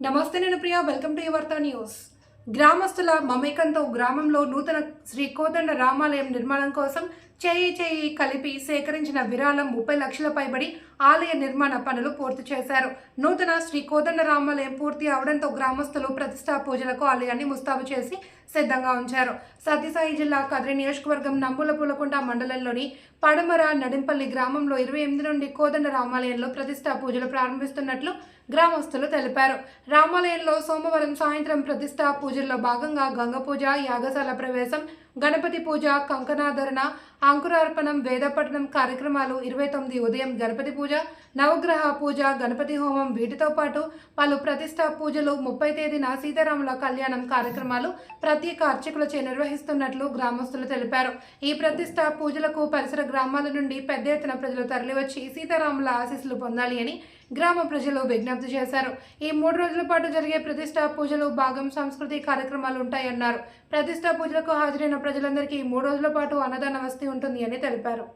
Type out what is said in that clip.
నమస్తే నేను Priya welcome to your news గ్రామస్తుల మమేకంతో గ్రామంలో నూతన శ్రీ కోదండ రామాలయం నిర్మాణం కోసం చేయి చేయి కలిపి సేకరించిన విరాళం ముప్పై లక్షల పైబడి ఆలయ నిర్మాణ పనులు పూర్తి చేశారు. నూతన శ్రీ కోదండరామాలయం పూర్తి అవడంతో గ్రామస్తులు ప్రతిష్టా పూజలకు ఆలయాన్ని ముస్తాబు చేసి సిద్ధంగా ఉంచారు. సత్యసాయి జిల్లా కద్రి నియోజకవర్గం నంబుల పూలకొండ మండలంలోని పడమర నడింపల్లి గ్రామంలో ఇరవై ఎనిమిది నుండి కోదండ రామాలయంలో ప్రతిష్టా పూజలు ప్రారంభిస్తున్నట్లు గ్రామస్తులు తెలిపారు. రామాలయంలో సోమవారం సాయంత్రం ప్రతిష్టా పూజల్లో భాగంగా గంగ పూజ యాగశాల ప్రవేశం గణపతి పూజ కంకణాధరణ అంకురార్పణం వేదపఠనం కార్యక్రమాలు ఇరవై తొమ్మిది ఉదయం గణపతి పూజ నవగ్రహ పూజ గణపతి హోమం వీటితో పాటు పలు ప్రతిష్టా పూజలు ముప్పై తేదీన సీతారాముల కళ్యాణం కార్యక్రమాలు ప్రత్యేక అర్చకులచే నిర్వహిస్తున్నట్లు గ్రామస్తులు తెలిపారు. ఈ ప్రతిష్టా పూజలకు పరిసర గ్రామాల నుండి పెద్ద ఎత్తున ప్రజలు తరలివచ్చి సీతారాముల ఆశీస్సులు పొందాలి అని గ్రామ ప్రజలు విజ్ఞప్తి చేశారు. ఈ మూడు రోజుల పాటు జరిగే ప్రతిష్టా పూజలు భాగం సంస్కృతి కార్యక్రమాలు ఉంటాయన్నారు ప్రతిష్టా పూజలకు హాజరైన ప్రజలందరికీ ఈ మూడు రోజుల పాటు అన్నదాన వస్తీ ఉంటుంది అని తెలిపారు.